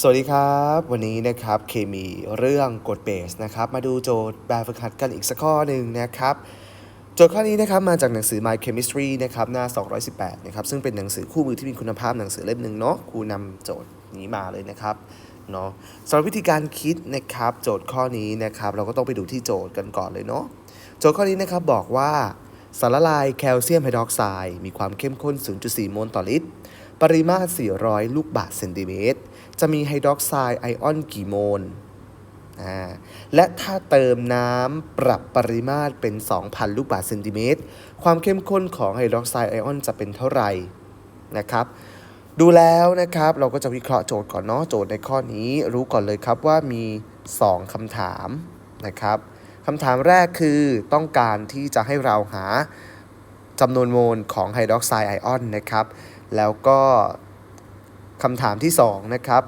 สวัสดีครับ วันนี้นะครับเคมีเรื่องกฎเบสนะครับมาดูโจทย์แบบฝึกหัดกันอีกสักข้อหนึ่งนะครับโจทย์ข้อนี้นะครับมาจากหนังสือ My Chemistry นะครับหน้า 218นะครับซึ่งเป็นหนังสือคู่มือที่มีคุณภาพหนังสือเล่มหนึ่งเนาะครูนำโจทย์นี้มาเลยนะครับเนาะสำหรับวิธีการคิดนะครับโจทย์ข้อนี้นะครับเราก็ต้องไปดูที่โจทย์กันก่อนเลยเนาะโจทย์ข้อนี้นะครับบอกว่าสารละลายแคลเซียมไฮดรอกไซด์มีความเข้มข้น 0.4 โมลต่อลิตร ปริมาตร 400 ลูกบาศก์เซนติเมตร จะมีไฮดรอกไซด์ไอออนกี่โมลอ่าและถ้าเติมน้ำปรับปริมาตรเป็น 2,000 ลูกบาศก์เซนติเมตร ความเข้มข้นของไฮดรอกไซด์ไอออนจะเป็นเท่าไหร่นะครับดูแล้วนะครับเราก็จะวิเคราะห์โจทย์ก่อนเนาะโจทย์ในข้อนี้รู้ก่อนเลยครับว่ามี 2คำถามนะครับคำถามแรกคือต้องการที่จะให้เราหาจำนวนโมลของไฮดรอกไซด์ไอออนนะครับ แล้วก็ คำถามที่ 2 นะครับ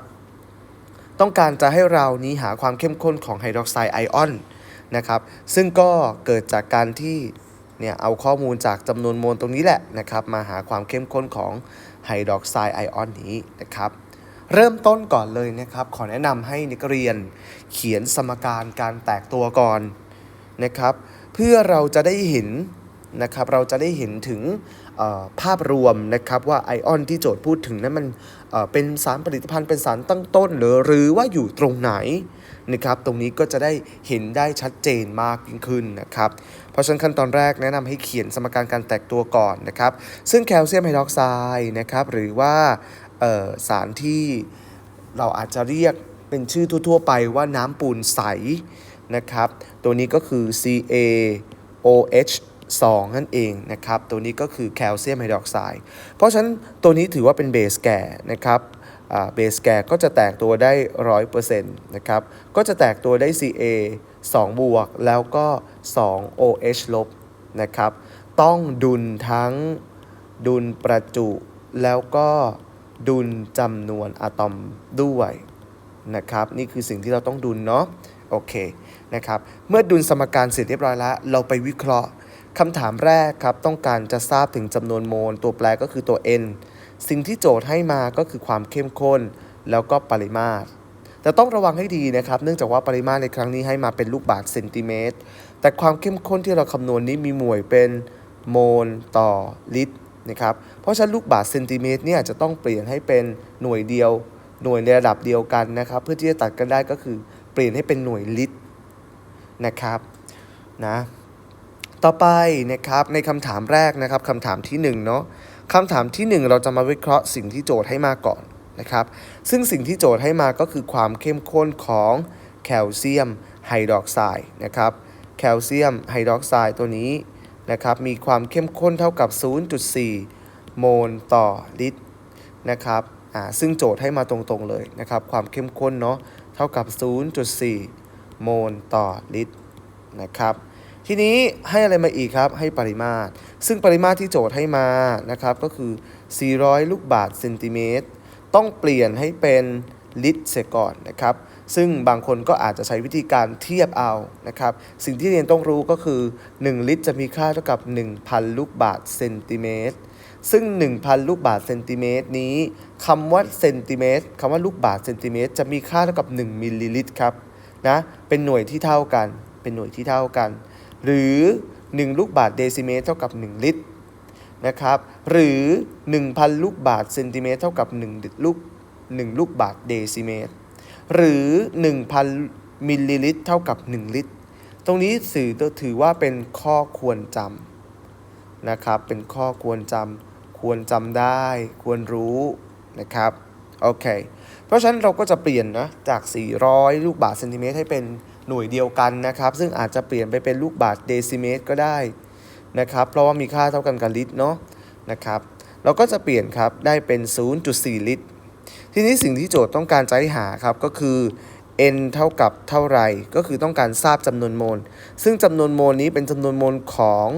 ต้องการจะให้เรานี้หาความเข้มข้นของไฮดรอกไซด์ไอออนนะครับ ซึ่งก็เกิดจากการที่เนี่ยเอาข้อมูลจากจำนวนโมลตรงนี้แหละนะครับ มาหาความเข้มข้นของไฮดรอกไซด์ไอออนนี้นะครับเริ่มต้นก่อนเลยนะครับ ขอแนะนำให้นักเรียนเขียนสมการการแตกตัวก่อนนะครับ เพื่อเราจะได้เห็น นะครับเราจะได้เห็นถึงภาพรวมนะครับว่าไอออนที่โจทย์พูดถึงนั้นมันเป็นสารผลิตภัณฑ์เป็นสารตั้งต้นหรือหรือว่าอยู่ตรงไหนนะครับตรงนี้ก็จะได้เห็นได้ชัดเจนมากยิ่งขึ้นนะครับเพราะฉะนั้นขั้นตอนแรกแนะนำให้เขียนสมการการแตกตัวก่อนนะครับซึ่งแคลเซียมไฮดรอกไซด์นะครับหรือว่าสารที่เราอาจจะเรียกเป็นชื่อทั่ว ๆ ไปว่าน้ำปูนใสนะครับตัวนี้ก็คือ CaOH 2 นั่นเองนะครับ ตัวนี้ก็คือแคลเซียมไฮดรอกไซด์เพราะฉะนั้นตัวนี้ถือว่าเป็นเบสแก่นะครับเบสแก่ก็จะแตกตัวได้ 100%นะครับ ก็จะแตกตัวได้ Ca 2 บวก แล้วก็ 2 OH ลบนะครับ ต้องดุลทั้งดุลประจุแล้วก็ดุลจำนวนอะตอมด้วยนะครับ นี่คือสิ่งที่เราต้องดุลเนาะโอเคนะครับ เมื่อดุลสมการเสร็จเรียบร้อยแล้ว เราไปวิเคราะห์ คำถามแรกครับต้องการจะทราบถึงจำนวนโมล ตัวแปรก็คือตัว n สิ่งที่โจทย์ให้มาก็คือความเข้มข้น แล้วก็ปริมาตร แต่ต้องระวังให้ดีนะครับ เนื่องจากว่าปริมาตรในครั้งนี้ให้มาเป็นลูกบาศก์เซนติเมตร แต่ความเข้มข้นที่เราคำนวณนี้มีหน่วยเป็นโมลต่อลิตรนะครับ เพราะฉะนั้นลูกบาศก์เซนติเมตรเนี่ยจะต้องเปลี่ยนให้เป็นหน่วยเดียว หน่วยในระดับเดียวกันนะครับ เพื่อที่จะตัดกันได้ก็คือเปลี่ยนให้เป็นหน่วยลิตรนะครับนะ ต่อไปนะครับในคำถามแรกนะครับคำถามที่1เนาะคำถามที่ 1 เราจะมาวิเคราะห์สิ่งที่โจทย์ให้มาก่อนนะครับ ซึ่งสิ่งที่โจทย์ให้มาก็คือความเข้มข้นของแคลเซียมไฮดรอกไซด์นะครับแคลเซียมไฮดรอกไซด์ตัวนี้นะครับมีความเข้มข้นเท่ากับ 0.4 โมลต่อลิตรนะครับอ่าซึ่งโจทย์ให้มาตรงๆเลยนะครับ ความเข้มข้นเนาะเท่ากับ 0.4 โมลต่อลิตรนะครับ ทีนี้ให้อะไรมาอีกครับ ให้ปริมาตร ซึ่งปริมาตรที่โจทย์ให้มานะครับก็คือ 400 ลูกบาศก์เซนติเมตร ต้องเปลี่ยนให้เป็นลิตรเสียก่อนนะครับ ซึ่งบางคนก็อาจจะใช้วิธีการเทียบเอานะครับ สิ่งที่เรียนต้องรู้ก็คือ 1 ลิตรจะมีค่าเท่ากับ 1,000 ลูกบาศก์เซนติเมตร ซึ่ง 1,000 ลูกบาศก์เซนติเมตรนี้คำว่าเซนติเมตรคำว่าลูกบาศก์เซนติเมตรจะมีค่าเท่ากับ 1 มิลลิลิตรครับนะ เป็นหน่วยที่เท่ากัน เป็นหน่วยที่เท่ากัน หรือ 1 ลูกบาศก์เดซิเมตรเท่ากับ 1 ลิตรนะครับหรือ 1,000 ลูกบาศก์เซนติเมตรเท่ากับ 1 ลูก 1 ลูกบาศก์เดซิเมตร หรือ 1,000 มิลลิลิตรเท่ากับ 1 ลิตร ตรงนี้สื่อถือว่าเป็นข้อควรจำนะครับเป็นข้อควรจำควรจำได้ ควรรู้นะครับโอเคเพราะฉะนั้นเราก็จะเปลี่ยนนะจาก 400 ลูกบาศก์เซนติเมตรให้เป็น หน่วยเดียวกันนะครับ ซึ่งอาจจะเปลี่ยนไปเป็นลูกบาศก์เดซิเมตรก็ได้นะครับ เพราะว่ามีค่าเท่ากันกับลิตรเนาะนะครับ เราก็จะเปลี่ยนครับได้เป็น 0.4 ลิตร ทีนี้สิ่งที่โจทย์ต้องการจะให้หาครับก็คือ n เท่ากับเท่าไหร่ก็คือต้องการทราบจำนวนโมล ซึ่งจำนวนโมลนี้เป็นจำนวนโมลของ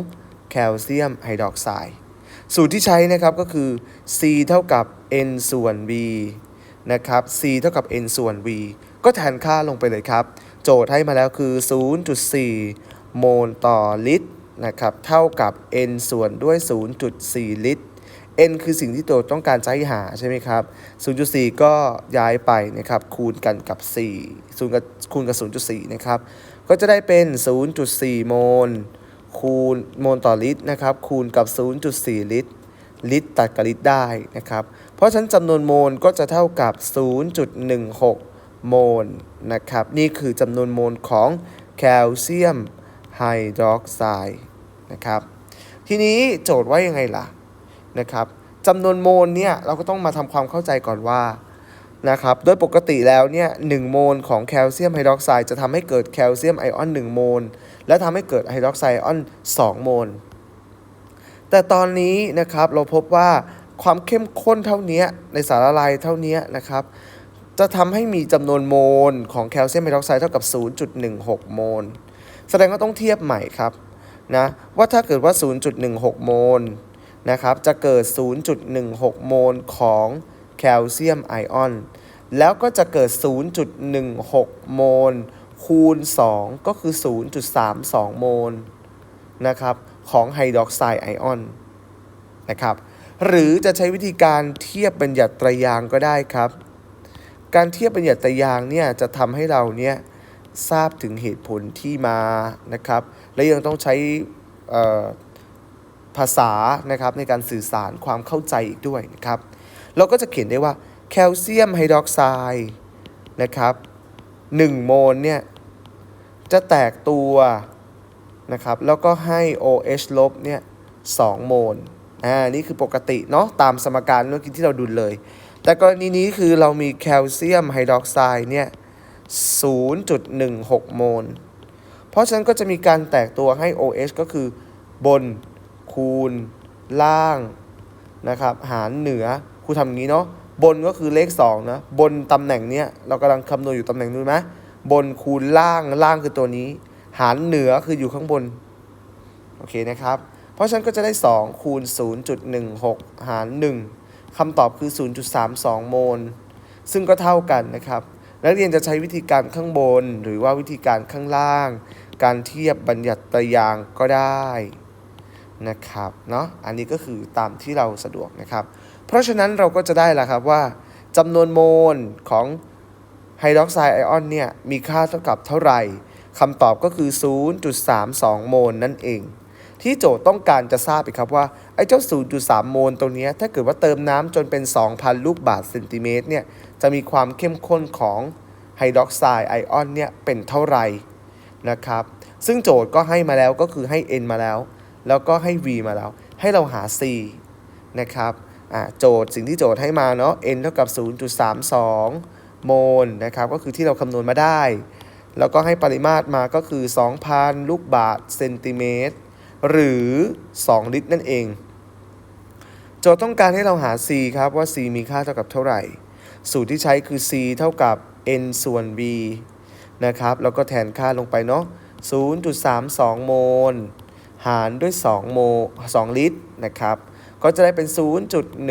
แคลเซียมไฮดรอกไซด์สูตรที่ใช้นะครับก็คือ c เท่ากับ n ส่วน v นะครับ c เท่ากับ n ส่วน v ก็แทนค่าลงไปเลยครับ โจทย์ให้มาแล้วคือ 0.4 โมลต่อลิตรนะครับ เท่ากับ n ส่วนด้วย 0.4 ลิตร n คือสิ่งที่โจทย์ต้องการให้หาใช่ไหมครับ 0.4 ก็ย้ายไปนะครับ คูณกันกับ 4 0กับคูณกับ 0.4 นะครับ ก็จะได้เป็น 0.4 โมล คูณโมลต่อลิตรนะครับ คูณกับ 0.4 ลิตร ลิตรตัดกับลิตรได้นะครับ เพราะฉะนั้นจำนวนโมลก็จะเท่ากับ 0.16 โมลนะครับ นี่คือจำนวนโมลของแคลเซียมไฮดรอกไซด์นะครับ ทีนี้โจทย์ว่ายังไงล่ะนะครับจำนวนโมลเนี่ยเราก็ต้องมาทำความเข้าใจก่อนว่านะครับ โดยปกติแล้วเนี่ยหโมลของแคลเซียมไฮดรอกไซด์จะทำให้เกิดแคลเซียมไอออน 1 โมล และทำให้เกิดไฮดรอกไซด์ไอออน 2 โมล แต่ตอนนี้นะครับเราพบว่าความเข้มข้นเท่านี้ในสารละลายเท่านี้นะครับ จะทำให้มีจำนวนโมลของแคลเซียมไฮดรอกไซด์เท่ากับ 0.16 โมล แสดงว่าต้องเทียบใหม่ครับนะว่าถ้าเกิดว่า 0.16 โมลนะครับจะเกิด 0.16 โมลของแคลเซียมไอออน แล้วก็จะเกิด 0.16 โมลคูณ 2 ก็คือ 0.32 โมลนะครับของไฮดรอกไซด์ไอออนนะครับหรือจะใช้วิธีการเทียบบัญญัติตรยางก็ได้ครับ การเทียบบัญญัติยางเนี่ยจะทำให้เราเนี่ยทราบถึงเหตุผลที่มานะครับ และยังต้องใช้ภาษานะครับในการสื่อสารความเข้าใจอีกด้วยนะครับ เราก็จะเขียนได้ว่าแคลเซียมไฮดรอกไซด์นะครับ1โมลเนี่ยจะแตกตัวนะครับแล้วก็ให้ OH ลบเนี่ย2โมลอ่านี่คือปกติเนาะตามสมการเมื่อกี้ที่เราดูเลย แต่กรณีนี้คือเรามีแคลเซียมไฮดรอกไซด์เนี่ย 0.16 โมล เพราะฉะนั้นก็จะมีการแตกตัวให้ OH ก็คือบน คูณ ล่างนะครับ หารเหนือครูทำอย่างนี้เนาะ บนก็คือเลข2นะ บนตำแหน่งเนี้ยเรากำลังคำนวณอยู่ตำแหน่งนู้นไหมบนคูณล่าง ล่างคือตัวนี้ หารเหนือคืออยู่ข้างบน โอเคนะครับ เพราะฉะนั้นก็จะได้ 2 คูณ 0.16 หาร 1 คำตอบคือ 0.32 โมล ซึ่งก็เท่ากันนะครับ นักเรียนจะใช้วิธีการข้างบน หรือว่าวิธีการข้างล่าง การเทียบบัญญัติตยางก็ได้นะครับเนาะอันนี้ก็คือตามที่เราสะดวกนะครับ เพราะฉะนั้นเราก็จะได้ละครับว่าจำนวนโมลของไฮดรอกไซด์ไอออนเนี่ยมีค่าเท่ากับเท่าไหร่คำตอบก็คือ 0.32 โมลนั่นเอง ที่โจทย์ต้องการจะทราบอีกครับว่าไอ้เจ้า 0.3 โมลตรงเนี้ยถ้าเกิดว่าเติมน้ำจนเป็น 2,000 ลูกบาศก์เซนติเมตรเนี่ยจะมีความเข้มข้นของไฮดรอกไซด์ไอออนเนี่ยเป็นเท่าไหร่นะครับ ซึ่งโจทย์ก็ให้มาแล้วก็คือให้ n มาแล้ว แล้วก็ให้ v มาแล้ว ให้เราหา c นะครับอ่าโจทย์สิ่งที่โจทย์ให้มาเนาะ n เท่ากับ 0.32 โมลนะครับก็คือที่เราคำนวณมาได้ แล้วก็ให้ปริมาตรมาก็คือ 2,000 ลูกบาศก์เซนติเมตร หรือ 2 ลิตรนั่นเอง โจทย์ต้องการให้เราหา c ครับว่า c มีค่าเท่ากับเท่าไหร่ สูตรที่ใช้คือ c เท่ากับ n ส่วน v นะครับ แล้วก็แทนค่าลงไปเนาะ0.32 โมล หารด้วย 2 โม2ลิตรนะครับ ก็จะได้เป็น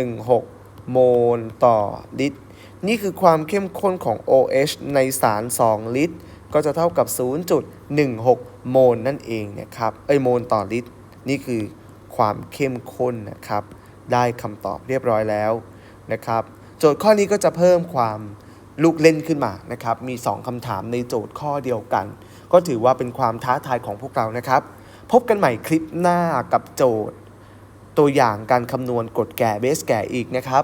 0.16 โมลต่อลิตร นี่คือความเข้มข้นของ OH ในสาร 2 ลิตร ก็จะเท่ากับ 0.16 โมลนั่นเองนะครับ เอ้ยโมลต่อลิตร นี่คือความเข้มข้นนะครับ ได้คำตอบเรียบร้อยแล้วนะครับ โจทย์ข้อนี้ก็จะเพิ่มความลูกเล่นขึ้นมานะครับ มี 2คำถามในโจทย์ข้อเดียวกัน ก็ถือว่าเป็นความท้าทายของพวกเรานะครับ พบกันใหม่คลิปหน้ากับโจทย์ ตัวอย่างการคำนวณกฎแก่เบสแก่อีกนะครับ